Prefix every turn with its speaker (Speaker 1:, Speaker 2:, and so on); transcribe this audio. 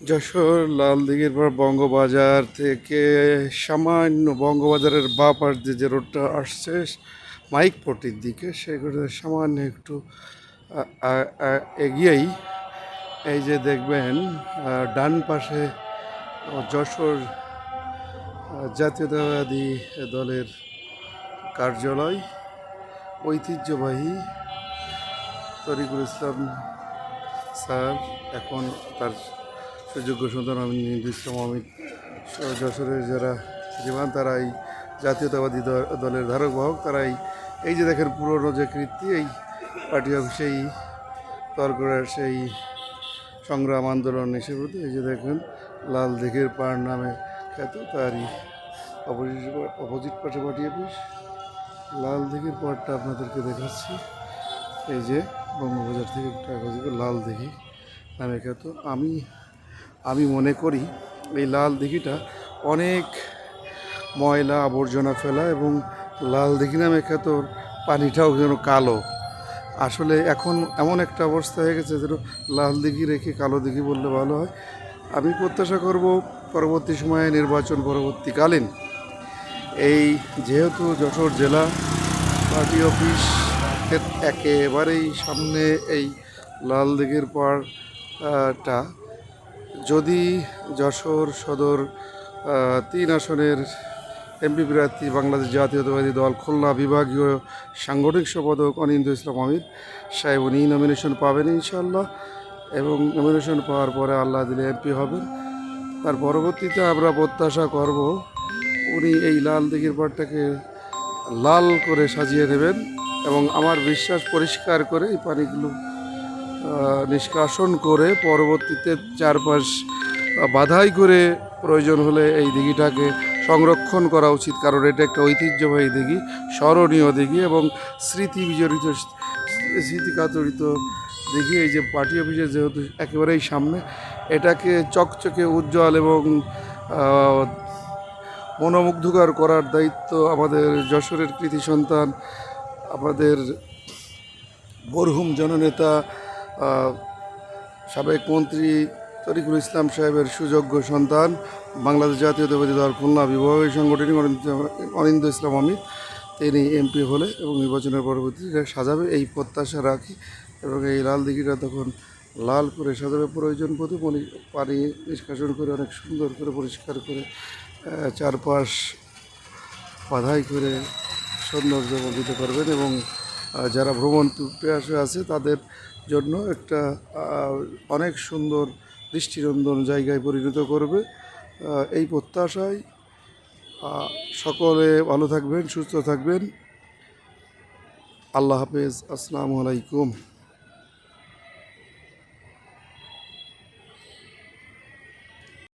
Speaker 1: যশোর লালদিঘির পর বঙ্গবাজার থেকে সামান্য বঙ্গবাজারের বা পাশ দিয়ে যে রোডটা আসছে। মাইকপট্টির দিকে সেগুলো সামান্য একটু এগিয়েই। এই যে দেখবেন ডান পাশে যশোর জাতীয়তাবাদী দলের কার্যালয়, ঐতিহ্যবাহী তরিকুল ইসলাম স্যার এখন তার সুযোগ্য সন্তান আমি নির্দিষ্ট অমিত যশোরের যারা জীবন তারা এই জাতীয়তাবাদী দলের ধারক বাহক তারা এই যে দেখেন পুরনো যে কীর্তি, এই পার্টি অফিসেই তর্করের সেই সংগ্রাম আন্দোলন হিসেবে এই যে দেখেন, লাল দিঘির পাড় নামে খ্যাত তারই অপোজিট অপোজিট পাশে পার্টি অফিস। লাল দিঘির পাড়টা আপনাদেরকে দেখাচ্ছি। এই যে বঙ্গবাজার থেকে একটু লাল দিঘি নামে খ্যাত। আমি আমি মনে করি এই লাল দিঘিটা অনেক ময়লা আবর্জনা ফেলা এবং লাল দিঘি নামে খ্যাত পানিটাও যেন কালো। আসলে এখন এমন একটা অবস্থা হয়ে গেছে যেন লাল দিঘি রেখে কালো দিঘি বললে ভালো হয়। আমি প্রত্যাশা করব পরবর্তী সময়ে নির্বাচন পরবর্তীকালীন। এই যেহেতু যশোর জেলা পার্টি অফিস, একেবারেই সামনে এই লাল দিঘির পাড়টা যদি যশোর সদর তিন আসনের এমপি প্রার্থী বাংলাদেশ জাতীয়তাবাদী দল, খুলনা বিভাগীয় সাংগঠনিক সম্পাদক অনিন্দ ইসলাম আমির সাহেব, উনি নমিনেশন পাবেন ইনশাল্লাহ এবং নমিনেশন পাওয়ার পরে আল্লাহ দিলে এমপি হবেন। তার পরবর্তীতে আমরা প্রত্যাশা করব উনি এই লাল দিঘির পাড়টাকে লাল করে সাজিয়ে নেবেন এবং আমার বিশ্বাস পরিষ্কার করে এই পানিগুলো নিষ্কাশন করে পরবর্তীতে চারপাশ বাধাই করে প্রয়োজন হলে এই দিঘিটাকে সংরক্ষণ করা উচিত, কারণ এটা একটা ঐতিহ্যবাহী দিঘি, স্মরণীয় দিঘি এবং স্মৃতি বিজড়িত স্মৃতি কাতরিত দিঘি। এই যে পার্টি অফিসের যেহেতু একেবারেই সামনে, এটাকে চকচকে উজ্জ্বল এবং মনোমুগ্ধকর করার দায়িত্ব আমাদের যশোরের কৃতি সন্তান, আমাদের মরহুম জননেতা সাবেক মন্ত্রী তরিকুল ইসলাম সাহেবের সুযোগ্য সন্তান, বাংলাদেশ জাতীয়তাবাদী দল খুলনা বিভাগীয় সাংগঠনিক অনিন্দ- ইসলাম অমিত। তিনি এমপি হলে এবং নির্বাচনের পরবর্তীতে সাজাবে, এই প্রত্যাশা রাখি এবং এই লাল দিঘিটা তখন লাল করে সাজাবে। প্রয়োজন বোধে পানি- নিষ্কাশন করে অনেক সুন্দর করে পরিষ্কার করে চারপাশ বাধাই করে সৌন্দর্য বর্ধিত করবেন এবং যারা ভ্রমণ পিপাসু আছে তাদের জন্য একটা অনেক সুন্দর দৃষ্টিনন্দন জায়গায় পরিণত করবে। এই প্রত্যাশায় সকলে ভালো থাকবেন, সুস্থ থাকবেন। আল্লাহ হাফেজ। আসসালামু আলাইকুম।